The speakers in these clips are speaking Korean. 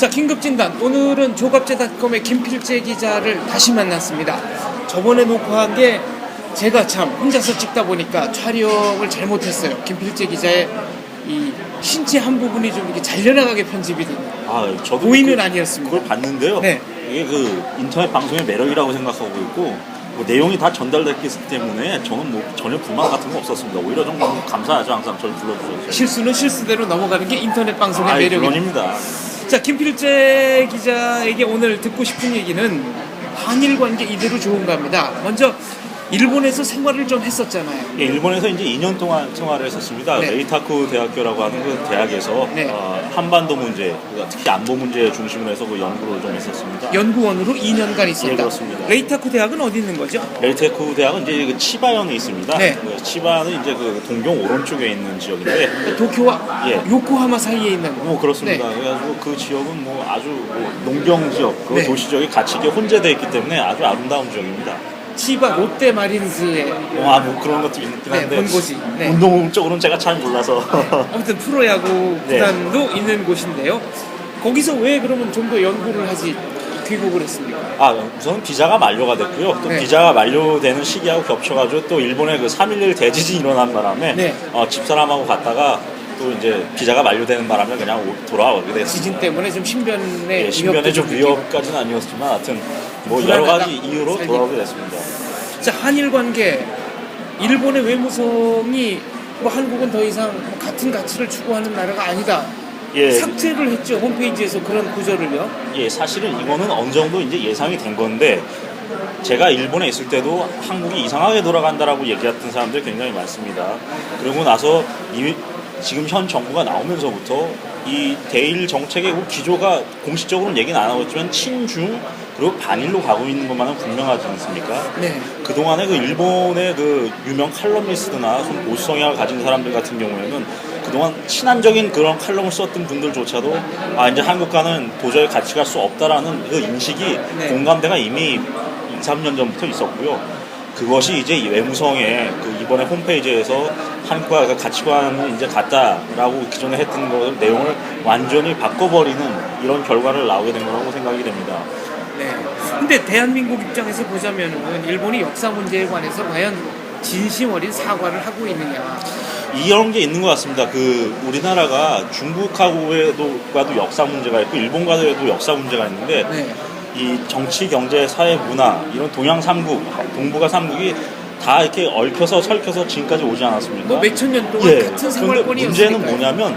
자, 긴급진단. 오늘은 조갑제닷컴의 김필재 기자를 다시 만났습니다. 저번에 녹화한 게 제가 참 혼자서 찍다 보니까 촬영을 잘못했어요. 김필재 기자의 이 신체 한 부분이 좀 이렇게 잘려나가게 편집이 됐네요. 아, 저도 고의는 그- 아니었습니다. 그걸 봤는데요. 네. 이게 그 인터넷 방송의 매력이라고 생각하고 있고 뭐 내용이 다 전달됐기 때문에 저는 뭐 전혀 불만 같은 거 없었습니다. 오히려 좀 감사하죠. 항상 저를 불러주셔서. 실수는 실수대로 넘어가는 게 인터넷 방송의 아, 매력입니다. 자, 김필재 기자에게 오늘 듣고 싶은 얘기는 한일 관계 이대로 좋은가 합니다. 먼저 일본에서 생활을 좀 했었잖아요. 예, 일본에서 이제 2년 동안 생활을 했었습니다. 네. 레이타쿠 대학교라고 하는 그 대학에서 네. 어, 한반도 문제, 그러니까 특히 안보 문제 중심으로 해서 그 연구를 좀 했었습니다. 연구원으로 2년간 있었다. 예, 그렇습니다. 레이타쿠 대학은 어디 있는 거죠? 레이테쿠 대학은 이제 그 치바현에 있습니다. 네. 그 치바는 이제 그 동경 오른쪽에 있는 지역인데 도쿄와 예. 요코하마 사이에 있는 뭐 그렇습니다. 네. 그래가지고 그 지역은 뭐 아주 뭐 농경 지역, 그 네. 도시 지역이 같이 이렇게 혼재되어 있기 때문에 아주 아름다운 지역입니다. 치바 롯데 마린즈의 뭐, 아, 뭐 그런 것도 있긴 네, 한데 본고지. 네. 운동 쪽으로는 제가 잘 몰라서 아무튼 프로야구 네. 구단도 있는 곳인데요. 거기서 왜 그러면 좀 더 연구를 하지 귀국을 했습니까? 아 우선 비자가 만료가 됐고요. 또 네. 비자가 만료되는 시기하고 겹쳐가지고 또 일본의 그 3.11 대지진이 일어난 바람에 네. 어, 집사람하고 갔다가 또 이제 비자가 만료되는 바람에 그냥 오- 돌아오게 됐습니다. 지진 때문에 좀 신변의 예, 신변의 좀 느끼고. 위협까지는 아니었지만 하여튼 뭐 여러 불안하다. 가지 이유로 살기. 돌아오게 됐습니다. 자 한일 관계 일본의 외무성이 뭐 한국은 더 이상 뭐 같은 가치를 추구하는 나라가 아니다 예, 삭제를 했죠 홈페이지에서 그런 구절을요 예, 사실은 이거는 어느 정도 이제 예상이 된 건데 제가 일본에 있을 때도 한국이 이상하게 돌아간다라고 얘기했던 사람들이 굉장히 많습니다. 그러고 나서 이 지금 현 정부가 나오면서부터 이 대일 정책의 그 기조가 공식적으로는 얘기는 안 하고 있지만 친중 그리고 반일로 가고 있는 것만은 분명하지 않습니까? 네 그동안에 그 일본의 그 유명 칼럼니스트나 좀 보수 성향을 가진 사람들 같은 경우에는 그동안 친한적인 그런 칼럼을 썼던 분들조차도 아 이제 한국과는 도저히 같이 갈 수 없다라는 그 인식이 네. 공감대가 이미 2, 3년 전부터 있었고요. 그것이 이제 이 외무성의 그 이번에 홈페이지에서 한국과 그 가치관은 이제 같다라고 기존에 했던 거 내용을 완전히 바꿔버리는 이런 결과를 나오게 된 거라고 생각이 됩니다. 네. 근데 대한민국 입장에서 보자면은 일본이 역사 문제에 관해서 과연 진심 어린 사과를 하고 있느냐. 이런 게 있는 것 같습니다. 그 우리나라가 중국하고에도 역사 문제가 있고 일본과도 역사 문제가 있는데 네. 이 정치, 경제, 사회, 문화 이런 동양 삼국, 동북아 삼국이 다 이렇게 얽혀서 설켜서 지금까지 오지 않았습니까? 뭐 몇천 년 동안 예. 같은 생활권이었으니까. 문제는 뭐냐면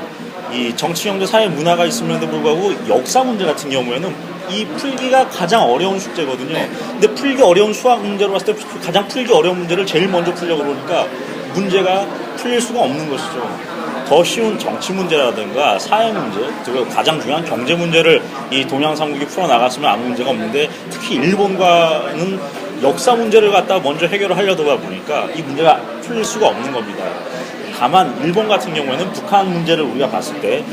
이 정치, 경제, 사회, 문화가 있음에도 불구하고 역사 문제 같은 경우에는 이 풀기가 가장 어려운 숙제거든요. 네. 근데 풀기 어려운 수학 문제로 봤을 때 가장 풀기 어려운 문제를 제일 먼저 풀려고 그러니까 문제가 풀릴 수가 없는 것이죠. 더 쉬운 정치 문제라든가 사회 문제, 그리고 가장 중요한 경제 문제를 이 동양 삼국이 풀어 나갔으면 아무 문제가 없는데 특히 일본과는 역사 문제를 갖다 먼저 해결을 하려다 보니까 이 문제가 풀릴 수가 없는 겁니다. 다만 일본 같은 경우에는 북한 문제를 우리가 봤을 때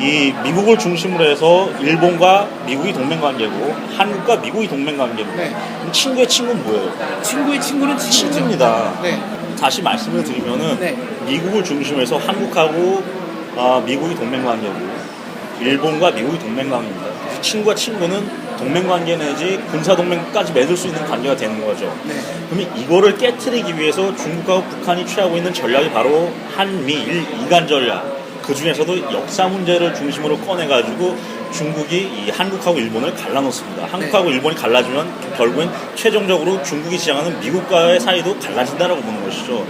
이 미국을 중심으로 해서 일본과 미국이 동맹 관계고 한국과 미국이 동맹 관계고 네. 친구의 친구는 뭐예요? 친구의 친구는 친구죠. 친구입니다. 네. 다시 말씀을 드리면은 네. 미국을 중심해서 한국하고 아, 미국이 동맹 관계고 일본과 미국이 동맹 관계입니다. 친구와 친구는 동맹 관계 내지 군사 동맹까지 맺을 수 있는 관계가 되는 거죠. 네. 그러면 이거를 깨트리기 위해서 중국하고 북한이 취하고 있는 전략이 바로 한미일 이간 전략. 그 중에서도 역사 문제를 중심으로 꺼내가지고 중국이 이 한국하고 일본을 갈라놓습니다. 한국하고 일본이 갈라지면 결국엔 최종적으로 중국이 지향하는 미국과의 사이도 갈라진다라고 보는 것이죠.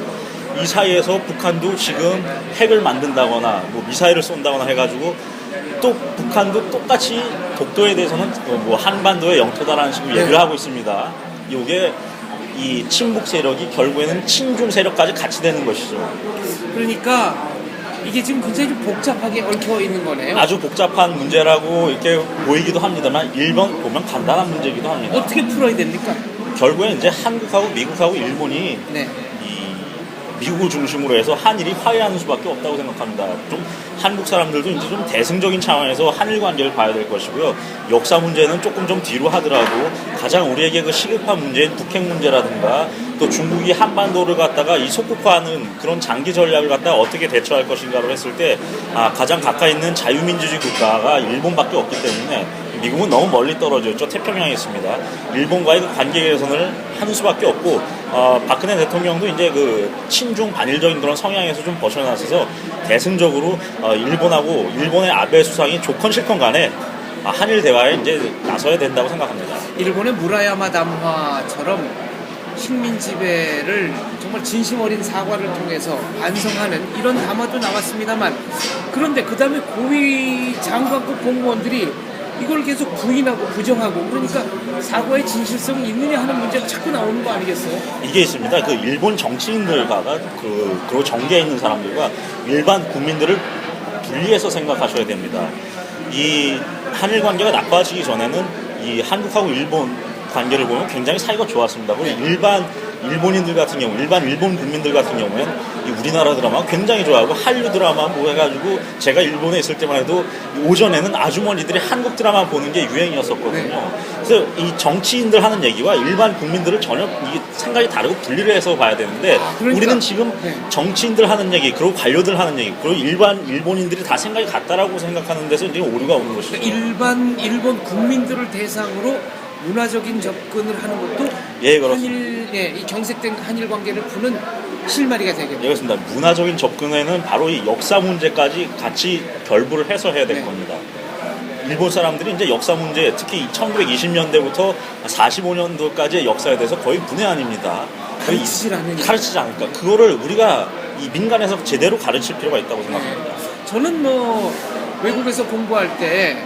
이 사이에서 북한도 지금 핵을 만든다거나 뭐 미사일을 쏜다거나 해가지고 또 북한도 똑같이 독도에 대해서는 뭐 한반도의 영토다라는 식으로 네. 얘기를 하고 있습니다. 이게 이 친북 세력이 결국에는 친중 세력까지 같이 되는 것이죠. 그러니까 이게 지금 굉장히 좀 복잡하게 얽혀 있는 거네요. 아주 복잡한 문제라고 이렇게 보이기도 합니다만 일본 보면 간단한 문제이기도 합니다. 어떻게 풀어야 됩니까? 결국엔 이제 한국하고 미국하고 일본이 네. 이 미국을 중심으로 해서 한일이 화해하는 수밖에 없다고 생각합니다. 좀 한국 사람들도 이제 좀 대승적인 차원에서 한일 관계를 봐야 될 것이고요. 역사 문제는 조금 좀 뒤로 하더라도 가장 우리에게 그 시급한 문제인 북핵 문제라든가 또 중국이 한반도를 갖다가 이 속국화하는 그런 장기 전략을 갖다가 어떻게 대처할 것인가를 했을 때 아, 가장 가까이 있는 자유민주주의 국가가 일본밖에 없기 때문에 미국은 너무 멀리 떨어져 있죠. 태평양에 있습니다. 일본과의 그 관계 개선을 하는 수밖에 없고 어, 박근혜 대통령도 이제 그 친중 반일적인 그런 성향에서 좀 벗어나서 대승적으로 어, 일본하고 일본의 아베 수상이 좋건 싫건 간에 아, 한일 대화에 이제 나서야 된다고 생각합니다. 일본의 무라야마 담화처럼 식민 지배를 정말 진심 어린 사과를 통해서 반성하는 이런 담화도 나왔습니다만 그런데 그 다음에 고위 장관급 공무원들이 이걸 계속 부인하고 부정하고 그러니까 사과의 진실성이 있느냐 하는 문제가 자꾸 나오는 거 아니겠어요? 이게 있습니다. 그 일본 정치인들과 그 그리고 정계에 있는 사람들과 일반 국민들을 분리해서 생각하셔야 됩니다. 이 한일 관계가 나빠지기 전에는 이 한국하고 일본 관계를 보면 굉장히 사이가 좋았습니다. 그리고 일반 일본인들 같은 경우, 일반 일본 국민들 같은 경우에는 이 우리나라 드라마 굉장히 좋아하고 한류 드라마 뭐 해가지고 제가 일본에 있을 때만 해도 오전에는 아주머니들이 한국 드라마 보는 게 유행이었었거든요. 그래서 이 정치인들 하는 얘기와 일반 국민들을 전혀 이게 생각이 다르고 분리를 해서 봐야 되는데 그러니까- 우리는 지금 네. 정치인들 하는 얘기, 그리고 관료들 하는 얘기, 그리고 일반 일본인들이 다 생각이 같다라고 생각하는 데서 이제 오류가 오는 것이죠. 그러니까 일반 일본 국민들을 대상으로 문화적인 접근을 하는 것도 예, 그렇습니다. 한일 예, 이 경색된 한일 관계를 푸는 실마리가 되겠네요. 예, 그렇습니다. 문화적인 접근에는 바로 이 역사 문제까지 같이 결부를 해서 해야 될 네. 겁니다. 일본 사람들이 이제 역사 문제, 특히 1920년대부터 45년도까지의 역사에 대해서 거의 분해 아닙니다. 가르치질 않으니까. 그 가르치지 않으니까 그거를 우리가 이 민간에서 제대로 가르칠 필요가 있다고 생각합니다. 저는 뭐 외국에서 공부할 때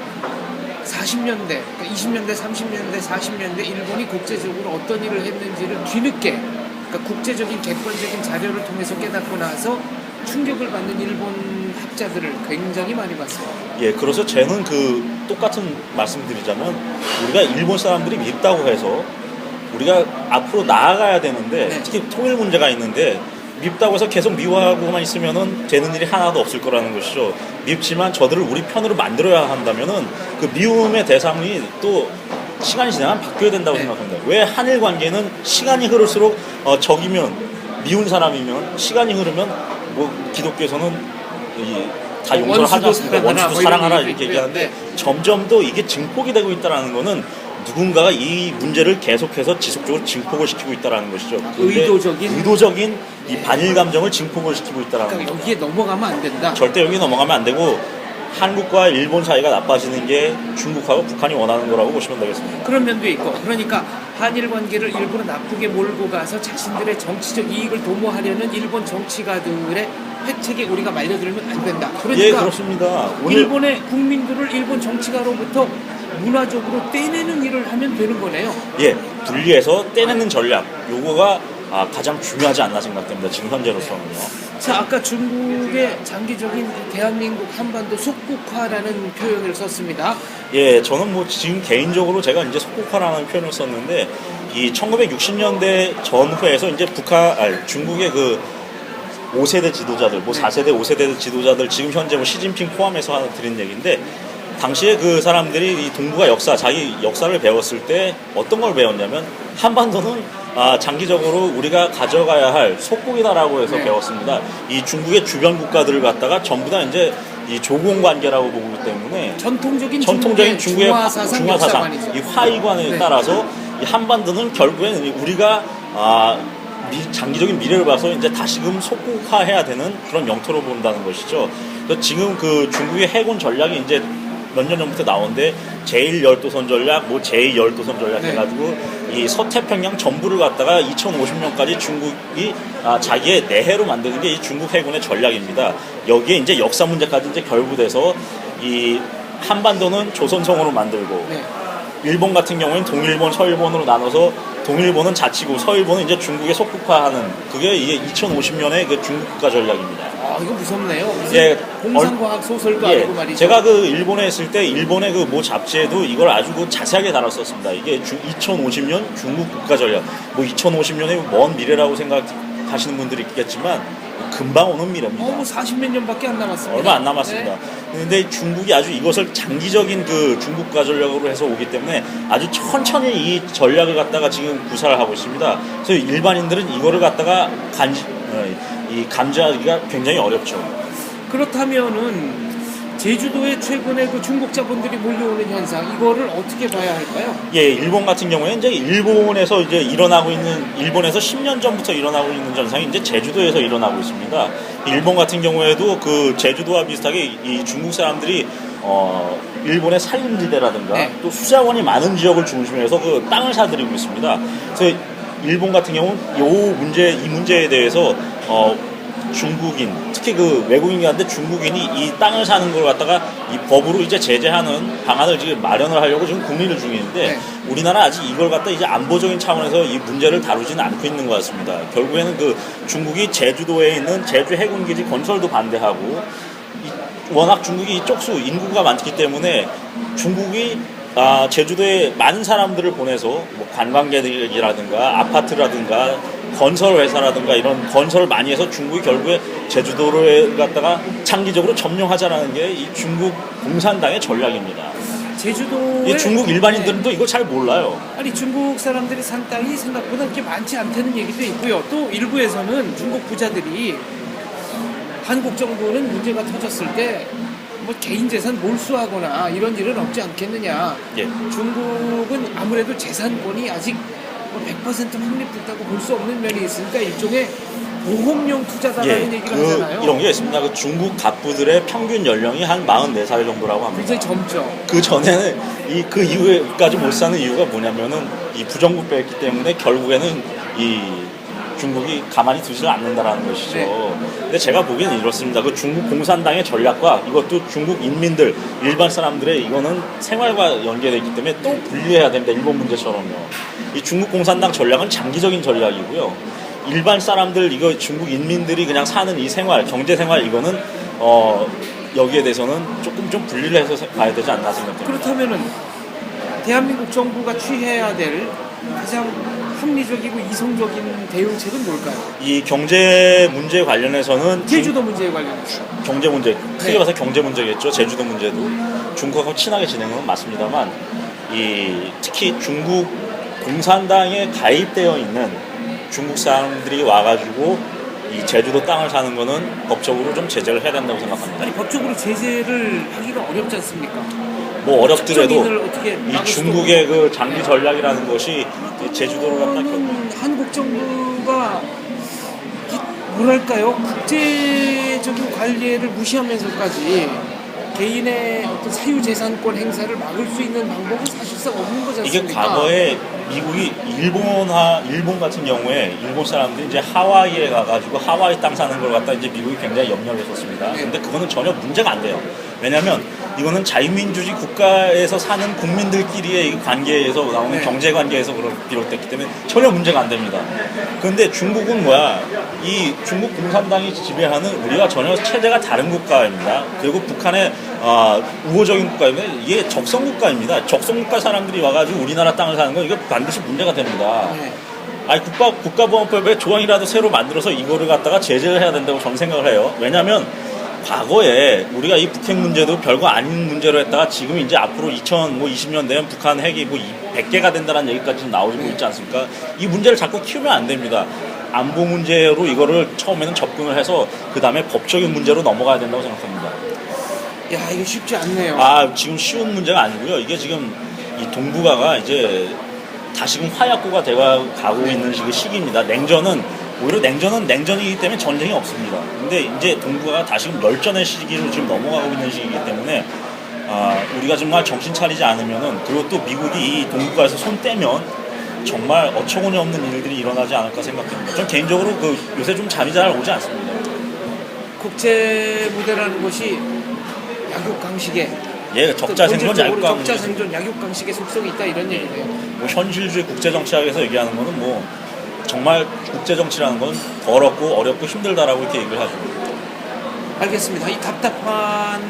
40년대, 그러니까 20년대, 30년대, 40년대 일본이 국제적으로 어떤 일을 했는지를 뒤늦게 그러니까 국제적인 객관적인 자료를 통해서 깨닫고 나서 충격을 받는 일본 학자들을 굉장히 많이 봤어요. 예, 그래서 저는 그 똑같은 말씀드리자면 우리가 일본 사람들이 밉다고 해서 우리가 앞으로 나아가야 되는데 네. 특히 통일 문제가 있는데 밉다고 해서 계속 미워하고만 있으면은 되는 일이 하나도 없을 거라는 것이죠. 밉지만 저들을 우리 편으로 만들어야 한다면은 그 미움의 대상이 또 시간이 지나면 바뀌어야 된다고 네. 생각합니다. 왜 한일 관계는 시간이 흐를수록 어, 적이면 미운 사람이면 시간이 흐르면 뭐 기독교에서는 이, 다 어, 용서를 하지 않습니까? 원수도 뭐 사랑하라 이렇게. 얘기하는데 네. 점점 더 이게 증폭이 되고 있다는 거는 누군가가 이 문제를 계속해서 지속적으로 증폭을 시키고 있다는 것이죠. 근데 의도적인? 의도적인 이 반일 감정을 증폭을 시키고 있다는 그러니까 거죠. 여기에 넘어가면 안 된다. 절대 여기 넘어가면 안 되고 한국과 일본 사이가 나빠지는 게 중국하고 북한이 원하는 거라고 보시면 되겠습니다. 그런 면도 있고 그러니까 한일 관계를 일부러 나쁘게 몰고 가서 자신들의 정치적 이익을 도모하려는 일본 정치가들의 획책에 우리가 말려들면 안 된다. 그러니까 예, 그렇습니다. 오늘 일본의 국민들을 일본 정치가로부터 문화적으로 떼내는 일을 하면 되는 거네요. 예 분리해서 떼내는 전략 요거가 아, 가장 중요하지 않나 생각됩니다. 지금 현재로서는요. 자, 아까 중국의 장기적인 대한민국 한반도 속국화라는 표현을 썼습니다. 예, 저는 뭐 지금 개인적으로 제가 이제 속국화라는 표현을 썼는데 이 1960년대 전후에서 이제 북한, 아니, 중국의 그 5세대 지도자들, 뭐 4세대, 5세대 지도자들 지금 현재 뭐 시진핑 포함해서 하나 드린 얘기인데 당시에 그 사람들이 이 동북아 역사, 자기 역사를 배웠을 때 어떤 걸 배웠냐면 한반도는 아, 장기적으로 우리가 가져가야 할 속국이다라고 해서 네. 배웠습니다. 이 중국의 주변 국가들을 갖다가 전부 다 이제 이 조공 관계라고 보기 때문에 전통적인, 전통적인 중국의 중화 사상, 중화 사상, 역사관이죠. 이 화이관에 네. 따라서 이 한반도는 결국엔 우리가 아, 미- 장기적인 미래를 봐서 이제 다시금 속국화해야 되는 그런 영토로 본다는 것이죠. 지금 그 중국의 해군 전략이 이제 몇 년 전부터 나오는데 제1 열도선 전략, 뭐 제2 열도선 전략 네. 해가지고 이 서태평양 전부를 갖다가 2050년까지 중국이 아, 자기의 내해로 만드는 게 이 중국 해군의 전략입니다. 여기에 이제 역사 문제까지 이제 결부돼서 이 한반도는 조선성으로 만들고 네. 일본 같은 경우에는 동일본, 서일본으로 나눠서 동일본은 자치고 서일본은 이제 중국에 속국화하는 그게 이게 2050년의 그 중국 국가 전략입니다. 아, 이거 무섭네요. 무슨 예, 공상과학 소설도 예, 아니고 말이죠. 제가 그 일본에 있을 때 일본의 그모 잡지에도 이걸 아주 그 자세하게 다뤘었습니다. 이게 주, 2050년 중국 국가 전략. 뭐 2050년의 먼 미래라고 생각 하시는 분들이 있겠지만 금방 오는 미래입니다. 어, 뭐 40몇 년밖에 안 남았습니다. 얼마 안 남았습니다. 네. 근데 중국이 아주 이것을 장기적인 그 중국과 전략으로 해서 오기 때문에 아주 천천히 이 전략을 갖다가 지금 구사를 하고 있습니다. 그래서 일반인들은 이거를 갖다가 간지, 어, 이 감지하기가 굉장히 어렵죠. 그렇다면은 제주도에 최근에 그 중국 자본들이 몰려오는 현상 이거를 어떻게 봐야 할까요? 예, 일본 같은 경우에 이제 일본에서 이제 일어나고 있는 일본에서 10년 전부터 일어나고 있는 현상이 이제 제주도에서 일어나고 있습니다. 일본 같은 경우에도 그 제주도와 비슷하게 이 중국 사람들이 어 일본의 산림지대라든가 네. 또 수자원이 많은 지역을 중심으로 해서 그 땅을 사들이고 있습니다. 그래서 일본 같은 경우는 요 문제 이 문제에 대해서 어 중국인 특히 그 외국인한테 중국인이 이 땅을 사는 걸 갖다가 이 법으로 이제 제재하는 방안을 지금 마련을 하려고 지금 국리를 중인데 네. 우리나라 아직 이걸 갖다 이제 안보적인 차원에서 이 문제를 다루지는 않고 있는 것 같습니다. 결국에는 그 중국이 제주도에 있는 제주 해군기지 건설도 반대하고 이- 워낙 중국이 이 쪽수 인구가 많기 때문에 중국이 아, 제주도에 많은 사람들을 보내서 뭐 관광객이라든가 아파트라든가 건설 회사라든가 이런 건설을 많이 해서 중국이 결국에 제주도를 갖다가 장기적으로 점령하자라는 게 이 중국 공산당의 전략입니다. 제주도에 이 중국 일반인들도 이거 잘 몰라요. 아니 중국 사람들이 산 땅이 생각보다 그렇게 많지 않다는 얘기도 있고요. 또 일부에서는 중국 부자들이 한국 정부는 문제가 터졌을 때 뭐 개인 재산 몰수하거나 이런 일은 없지 않겠느냐. 예. 중국은 아무래도 재산권이 아직 뭐 100% 확립됐다고 볼 수 없는 면이 있으니까 일종의 보험용 투자다라는 예, 얘기를 그 하잖아요. 이런 게 있습니다. 그 중국 갑부들의 평균 연령이 한 44살 정도라고 합니다. 굉장히 젊죠. 그 전에는 이 그 이후에까지 못 사는 이유가 뭐냐면은 이 부정부패였기 때문에 결국에는 이 중국이 가만히 두지 않는다라는 것이죠. 네. 근데 제가 보기에는 이렇습니다. 그 중국 공산당의 전략과 이것도 중국 인민들 일반 사람들의 이거는 생활과 연계되어 있기 때문에 또 분리해야 됩니다. 일본 문제처럼요. 이 중국 공산당 전략은 장기적인 전략이고요. 일반 사람들 이거 중국 인민들이 그냥 사는 이 생활, 경제 생활 이거는 어 여기에 대해서는 조금 좀 분리를 해서 세- 봐야 되지 않나 생각합니다. 그렇다면은 대한민국 정부가 취해야 될 가장 합리적이고 이성적인 대응책은 뭘까요? 이 경제 문제 관련해서는 제주도 문제에 관련해서. 중- 경제 문제 크게 네. 봐서 경제 문제겠죠. 제주도 문제도 중국하고 친하게 건 맞습니다만 이 특히 중국 공산당에 가입되어 있는 중국 사람들이 와가지고 이 제주도 땅을 사는 거는 법적으로 좀 제재를 해야 된다고 생각합니다. 아니 법적으로 제재를 하기가 어렵지 않습니까? 뭐 어렵더라도 이 중국의 그 장기 전략이라는 것이 이 제주도를 갖다 겨- 음, 한국 정부가 이- 뭐랄까요 국제적인 관리를 무시하면서까지 개인의 어떤 사유 재산권 행사를 막을 수 있는 방법은 사실상 없는 거지 이게? 과거에 미국이 일본하 일본 같은 경우에 일본 사람들이 이제 하와이에 가가지고 하와이 땅 사는 걸 갖다 이제 미국이 굉장히 염려를 했었습니다. 네. 근데 그거는 전혀 문제가 안 돼요. 왜냐하면 이거는 자유민주주의 국가에서 사는 국민들끼리의 이 관계에서 나오는 네. 경제 관계에서 그런 비롯됐기 때문에 전혀 문제가 안 됩니다. 그런데 중국은 뭐야? 이 중국 공산당이 지배하는 우리가 전혀 체제가 다른 국가입니다. 그리고 북한의 아, 우호적인 국가이면 이게 적성 국가입니다. 적성 국가 사람들이 와가지고 우리나라 땅을 사는 건 이거 반드시 문제가 됩니다. 네. 아니 국가 국가보안법에 조항이라도 새로 만들어서 이거를 갖다가 제재를 해야 된다고 저는 생각을 해요. 왜냐하면 과거에 우리가 이 북핵 문제도 별거 아닌 문제로 했다가 지금 이제 앞으로 2020년 되면 북한 핵이 뭐 100개가 된다는 얘기까지 지금 나오고 있지 않습니까? 이 문제를 자꾸 키우면 안 됩니다. 안보 문제로 이거를 처음에는 접근을 해서 그 다음에 법적인 문제로 넘어가야 된다고 생각합니다. 야 이거 쉽지 않네요. 아 지금 쉬운 문제가 아니고요. 이게 지금 이 동북아가 이제 다시금 화약고가 되어 가고 있는 시- 시기입니다. 냉전은 오히려 냉전은 냉전이기 때문에 전쟁이 없습니다. 근데 이제 동북아가 다시금 멸전의 시기로 지금 넘어가고 있는 시기이기 때문에 아, 우리가 정말 정신 차리지 않으면은 그리고 또 미국이 이 동북아에서 손 떼면 정말 어처구니 없는 일들이 일어나지 않을까 생각합니다. 전 개인적으로 그 요새 좀 잠이 잘 오지 않습니다. 국제 무대라는 것이 약육 강식의 예, 적자 생존 본질적으로 약간 적자 생존 약육 강식의 속성이 있다 이런 얘기네요. 뭐 현실주의 국제 정치학에서 얘기하는 거는 뭐 정말 국제 정치라는 건 더럽고 어렵고 힘들다라고 이렇게 얘기를 하죠. 알겠습니다. 이 답답한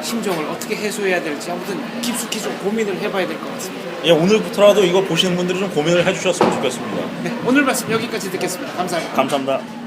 심정을 어떻게 해소해야 될지 아무튼 깊숙이 좀 고민을 해봐야 될 것 같습니다. 예, 오늘부터라도 이거 보시는 분들이 좀 고민을 해주셨으면 좋겠습니다. 네, 오늘 말씀 여기까지 듣겠습니다. 감사합니다. 감사합니다.